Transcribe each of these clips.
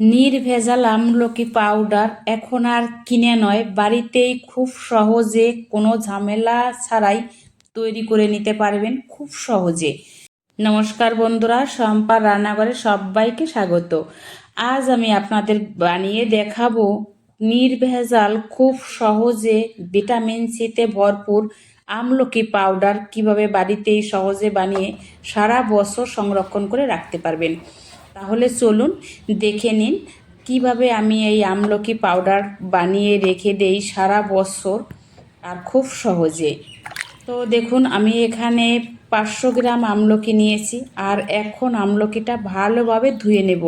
নির্ভেজাল আমলকি পাউডার এখন আর কিনে নয়, বাড়িতেই খুব সহজে কোনো ঝামেলা ছাড়াই তৈরি করে নিতে পারবেন খুব সহজে। নমস্কার বন্ধুরা সম্পার রান্নাঘরে সবাইকে স্বাগত। আজ আমি আপনাদের বানিয়ে দেখাবো নির্ভেজাল, খুব সহজে ভিটামিন সিতে ভরপুর আমলকি পাউডার কীভাবে বাড়িতেই সহজে বানিয়ে সারা বছর সংরক্ষণ করে রাখতে পারবেন। তাহলে চলুন দেখে নিন কীভাবে আমি এই আমলকি পাউডার বানিয়ে রেখে দেই সারা বছর আর খুব সহজে। তো দেখুন, আমি এখানে পাঁচশো গ্রাম আমলকি নিয়েছি আর এখন আমলকিটা ভালোভাবে ধুয়ে নেব।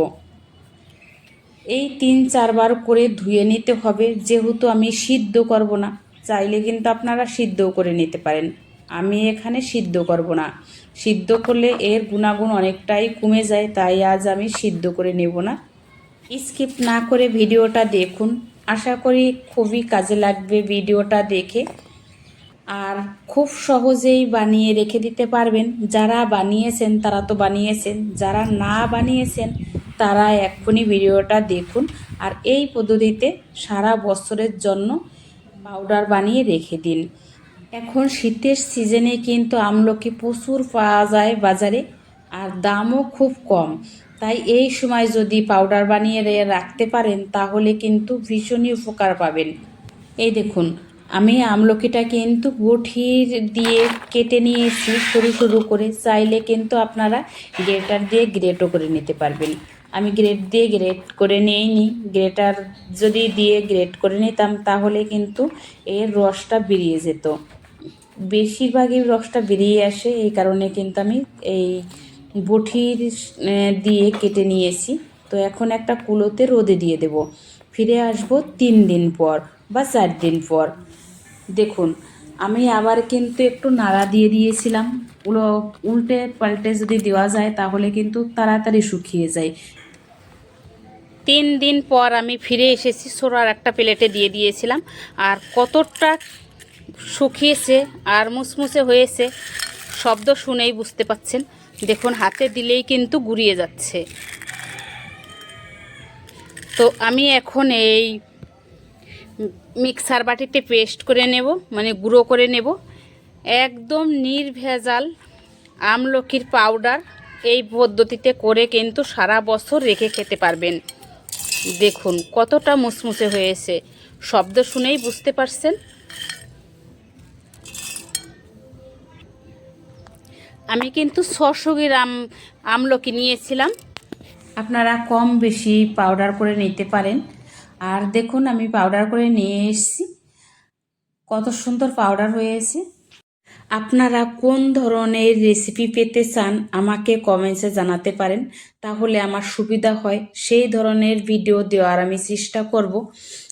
এই তিন চারবার করে ধুয়ে নিতে হবে, যেহেতু আমি সিদ্ধ করব না, চাইলে কিন্তু আপনারা সিদ্ধও করে নিতে পারেন। আমি এখানে সিদ্ধ করব না। সিদ্ধ করলে এর গুণাগুণ অনেকটাই কমে যায়, তাই আজ আমি সিদ্ধ করে নেব না। স্কিপ না করে ভিডিওটা দেখুন। আশা করি খুবই কাজে লাগবে ভিডিওটা দেখে। আর খুব সহজেই বানিয়ে রেখে দিতে পারবেন। যারা বানিয়েছেন, তারা তো বানিয়েছেন। যারা না বানিয়েছেন, তারা এক্ষুনি ভিডিওটা দেখুন। আর এই পদ্ধতিতে সারা বছরের জন্য পাউডার বানিয়ে রেখে দিন। এখন শীতের সিজনে কিন্তু আমলকি প্রচুর পাওয়া যায় বাজারে আর দামও খুব কম। তাই এই সময় যদি পাউডার বানিয়ে রাখতে পারেন, তাহলে কিন্তু ভীষণই উপকার পাবেন। এই দেখুন, আমি আমলকিটা কিন্তু বঠির দিয়ে কেটে নিয়েছি, সরু সরু করে। চাইলে কিন্তু আপনারা গ্রেটার দিয়ে গ্রেটও করে নিতে পারবেন। আমি গ্রেট দিয়ে গ্রেট করে নিইনি। গ্রেটার যদি দিয়ে গ্রেট করে নিতাম, তাহলে কিন্তু এর রসটা বেরিয়ে যেত। বেশিরভাগই রসটা বেরিয়ে আসে, এই কারণে কিন্তু আমি এই বঠির দিয়ে কেটে নিয়েছি। তো এখন একটা কুলোতে রোদে দিয়ে দেব। ফিরে আসব তিন দিন পর বা চার দিন পর। দেখুন, আমি আবার কিন্তু একটু নাড়া দিয়ে দিয়েছিলাম। উলো, উল্টে পাল্টে যদি দেওয়া যায় তাহলে কিন্তু তাড়াতাড়ি শুকিয়ে যায়। তিন দিন পর আমি ফিরে এসেছি, সোরার একটা প্লেটে দিয়ে দিয়েছিলাম। আর কতটা শুকিয়েছে আর মুসমুসে হয়েছে। শব্দ শুনেই বুঝতে পাচ্ছেন। দেখুন, হাতে দিলেই কিন্তু গুড়িয়ে যাচ্ছে। তো আমি এখন এই মিক্সার বাটিতে পেস্ট করে নেব মানে গুঁড়ো করে নেব। একদম নির্ভেজাল আমলকির পাউডার এই পদ্ধতিতে করে কিন্তু সারা বছর রেখে খেতে পারবেন। দেখুন, কতটা মুসমুসে হয়েছে। শব্দ শুনেই বুঝতে পারছেন। আমি কিন্তু ছশো গ্রাম আমলকি নিয়েছিলাম। আপনারা কম বেশি পাউডার করে নিতে পারেন। আর দেখুন, আমি পাউডার করে নিয়ে এসেছি। কত সুন্দর পাউডার হয়েছে। আপনারা কোন ধরনের রেসিপি পেতে চান, আমাকে কমেন্টসে জানাতে পারেন। তাহলে আমার সুবিধা হয়। সেই ধরনের ভিডিও দেওয়ার আমি চেষ্টা করব।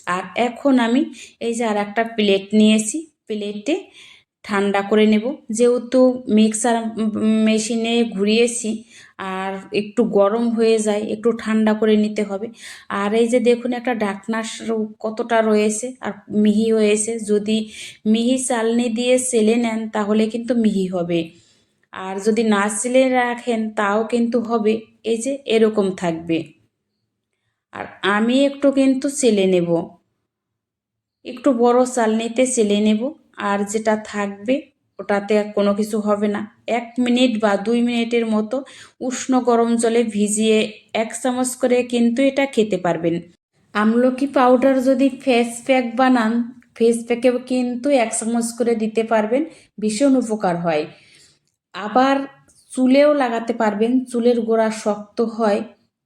আর এখন আমি এই যে আর একটা প্লেট নিয়েছি প্লেটে ঠান্ডা করে নেব। যেহেতু মিক্সার মেশিনে ঘুরিয়েছি, আর একটু গরম হয়ে যায়, একটু ঠান্ডা করে নিতে হবে। আর এই যে দেখুন, একটা ডাকনা কতটা রয়েছে, আর মিহি হয়েছে। যদি মিহি চালনি দিয়ে সেলে নেন, তাহলে কিন্তু মিহি হবে। আর যদি না সেলে রাখেন, তাও কিন্তু হবে। এই যে এরকম থাকবে। আর আমি একটু কিন্তু সেলে নেব। একটু বড় চালনিতে সেলে নেব। আর যেটা থাকবে, ওটাতে কোনো কিছু হবে না। এক মিনিট বা দুই মিনিটের মতো উষ্ণ গরম জলে ভিজিয়ে এক চামচ করে কিন্তু এটা খেতে পারবেন। আমলকি পাউডার যদি ফেস প্যাক বানান, ফেস প্যাকেও কিন্তু এক চামচ করে দিতে পারবেন, ভীষণ উপকার হয়। আবার চুলেও লাগাতে পারবেন, চুলের গোড়া শক্ত হয়,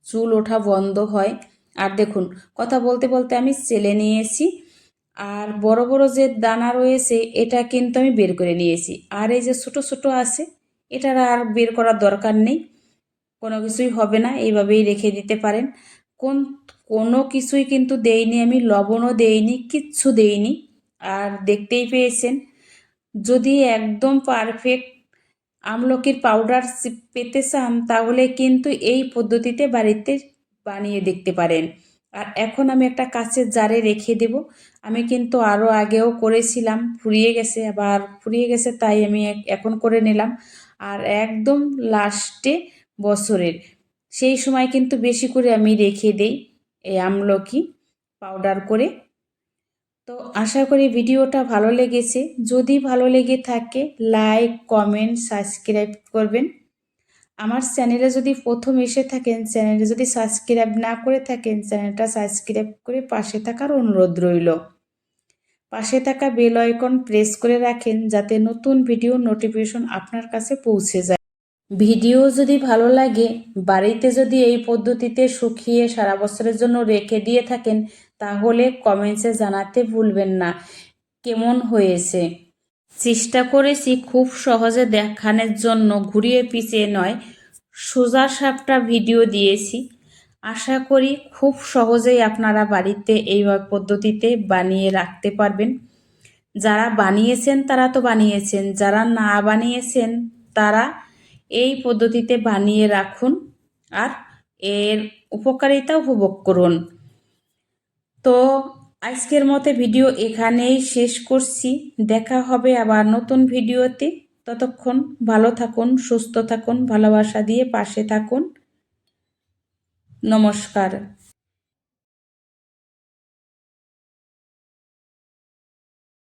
চুল ওঠা বন্ধ হয়। আর দেখুন, কথা বলতে বলতে আমি চেলে নিয়েছি। আর বড় বড় যে দানা রয়েছে, এটা কিন্তু আমি বের করে নিয়েছি। আর এই যে ছোট ছোট আছে, এটার আর বের করার দরকার নেই। কোনো কিছুই হবে না, এইভাবেই রেখে দিতে পারেন। কোন, কোনো কিছুই কিন্তু দেইনি আমি, লবণও দেইনি, কিচ্ছু দেইনি। আর দেখতেই পেয়েছেন, যদি একদম পারফেক্ট আমলকির পাউডার পেতে চান, তাহলে কিন্তু এই পদ্ধতিতে বাড়িতে বানিয়ে দেখতে পারেন। আর এখন আমি একটা কাঁচের জারে রেখে দেব। আমি কিন্তু আরও আগেও করেছিলাম, ফুরিয়ে গেছে, আবার ফুরিয়ে গেছে তাই আমি এখন করে নিলাম। আর একদম লাস্টে বছরের, সেই সময় কিন্তু বেশি করে আমি রেখে দেই এই আমলকি পাউডার করে। তো আশা করি ভিডিওটা ভালো লেগেছে। যদি ভালো লেগে থাকে লাইক কমেন্ট সাবস্ক্রাইব করবেন। আমার চ্যানেলে যদি প্রথম এসে থাকেন, চ্যানেলে যদি সাবস্ক্রাইব না করে থাকেন, চ্যানেলটা সাবস্ক্রাইব করে পাশে থাকার অনুরোধ রইল। পাশে থাকা বেল আইকন প্রেস করে রাখেন যাতে নতুন ভিডিও নোটিফিকেশন আপনার কাছে পৌঁছে যায়। ভিডিও যদি ভালো লাগে, বাড়িতে যদি এই পদ্ধতিতে শুকিয়ে সারা বছরের জন্য রেখে দিয়ে থাকেন, তাহলে কমেন্টসে জানাতে ভুলবেন না। কেমন হয়েছে? চেষ্টা করেছি খুব সহজে দেখানোর জন্য, ঘুরিয়ে পিছিয়ে নয়, সোজা সাপটা ভিডিও দিয়েছি। আশা করি খুব সহজেই আপনারা বাড়িতে এইভাবে পদ্ধতিতে বানিয়ে রাখতে পারবেন। যারা বানিয়েছেন তারা তো বানিয়েছেন, যারা না বানিয়েছেন তারা এই পদ্ধতিতে বানিয়ে রাখুন আর এর উপকারিতা উপভোগ করুন। তো আজকের মতে ভিডিও এখানেই শেষ করছি। দেখা হবে আবার নতুন ভিডিওতে। ততক্ষণ ভালো থাকুন, সুস্থ থাকুন, ভালোবাসা দিয়ে পাশে থাকুন। নমস্কার।